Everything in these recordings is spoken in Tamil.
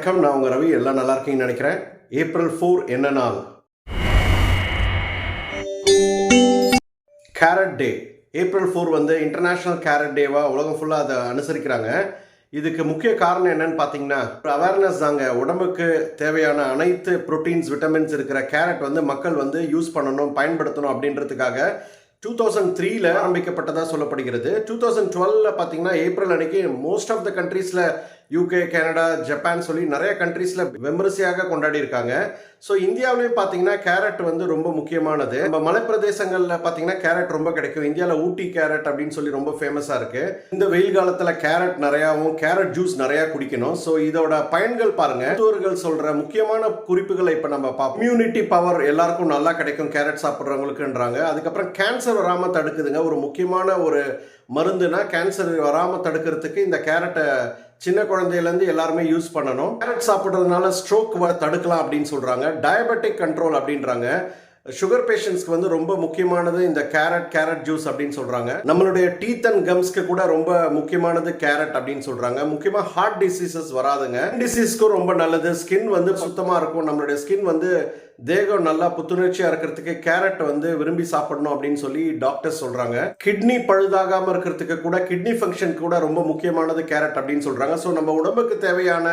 வணக்கம் நான் உங்கள் ரவி. எல்லாம் நல்லா இருக்கீங்கன்னு நினைக்கிறேன். ஏப்ரல் ஃபோர் என்ன நாள்? கேரட் டே ஏப்ரல் ஃபோர் வந்து இன்டர்நேஷ்னல் கேரட் டேவாக உலகம் ஃபுல்லாக அதை அனுசரிக்கிறாங்க. இதுக்கு முக்கிய காரணம் என்னன்னு பார்த்தீங்கன்னா அவேர்னஸ் தாங்க. உடம்புக்கு தேவையான அனைத்து ப்ரோட்டீன்ஸ் விட்டமின்ஸ் இருக்கிற கேரட் வந்து மக்கள் வந்து யூஸ் பண்ணணும் பயன்படுத்தணும் அப்படின்றதுக்காக டூ தௌசண்ட் த்ரீல ஆரம்பிக்கப்பட்டதாக சொல்லப்படுகிறது. டூ தௌசண்ட் டுவெல்ல பார்த்தீங்கன்னா ஏப்ரல் அன்னைக்கு மோஸ்ட் ஆஃப் த கண்ட்ரீஸில் யூகே கனடா ஜப்பான் சொல்லி நிறைய கண்ட்ரீஸில் விமரிசையாக கொண்டாடி இருக்காங்க ஸோ இந்தியாவிலையும் பார்த்தீங்கன்னா கேரட் வந்து ரொம்ப முக்கியமானது. நம்ம மலைப்பிரதேசங்களில் பார்த்தீங்கன்னா கேரட் ரொம்ப கிடைக்கும். இந்தியாவில் ஊட்டி கேரட் அப்படின்னு சொல்லி ரொம்ப ஃபேமஸாக இருக்குது இந்த வெயில் காலத்தில் கேரட் நிறையாவும் கேரட் ஜூஸ் நிறையா குடிக்கணும். ஸோ இதோட பயன்கள் பாருங்க. மருத்துவர்கள் சொல்கிற முக்கியமான குறிப்புகளை இப்போ நம்ம பார்ப்போம். இம்யூனிட்டி பவர் எல்லாருக்கும் நல்லா கிடைக்கும் கேரட் சாப்பிட்றவங்களுக்குன்றாங்க. அதுக்கப்புறம் கேன்சர் வராமல் தடுக்குதுங்க. ஒரு முக்கியமான ஒரு மருந்துனா கேன்சர் வராமல் தடுக்கிறதுக்கு இந்த கேரட்டை சின்ன குழந்தையிலேருந்து எல்லாருமே யூஸ் பண்ணணும். கேரட் சாப்பிட்றதுனால ஸ்ட்ரோக் தடுக்கலாம் அப்படின்னு சொல்கிறாங்க டயபெட்டிக் கண்ட்ரோல் அப்படின்றாங்க. சுகர் பேஷண்ட்ஸ்க்கு வந்து ரொம்ப முக்கியமானது இந்த கேரட் கேரட் ஜூஸ் அப்படின்னு சொல்கிறாங்க நம்மளுடைய டீத் அண்ட் கம்ஸ்க்கு கூட ரொம்ப முக்கியமானது கேரட் அப்படின்னு சொல்கிறாங்க முக்கியமாக ஹார்ட் டிசீசஸ் வராதுங்க. டிசீஸ்க்கும் ரொம்ப நல்லது. ஸ்கின் வந்து சுத்தமாக இருக்கும். நம்மளுடைய ஸ்கின் வந்து தேகம் நல்லா புத்துணர்ச்சியாக இருக்கிறதுக்கு கேரட் வந்து விரும்பி சாப்பிடணும் அப்படின்னு சொல்லி டாக்டர்ஸ் சொல்கிறாங்க கிட்னி பழுதாகாமல் இருக்கிறதுக்கு கூட கிட்னி ஃபங்க்ஷன் கூட ரொம்ப முக்கியமானது கேரட் அப்படின்னு சொல்கிறாங்க ஸோ நம்ம உடம்புக்கு தேவையான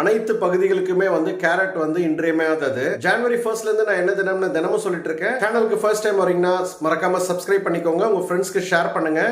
அனைத்து பகுதிகளுக்குமே வந்து கேரட் வந்து இன்றியமையாதது. ஜனவரி ஃபர்ஸ்ட்ல இருந்து நான் என்ன தினம்னு தினமும் சொல்லிட்டு இருக்கேன். சேனலுக்கு ஃபர்ஸ்ட் டைம் வரீங்கன்னா மறக்காம சப்ஸ்கிரைப் பண்ணிக்கோங்க. உங்க ஃப்ரெண்ட்ஸ்க்கு ஷேர் பண்ணுங்க.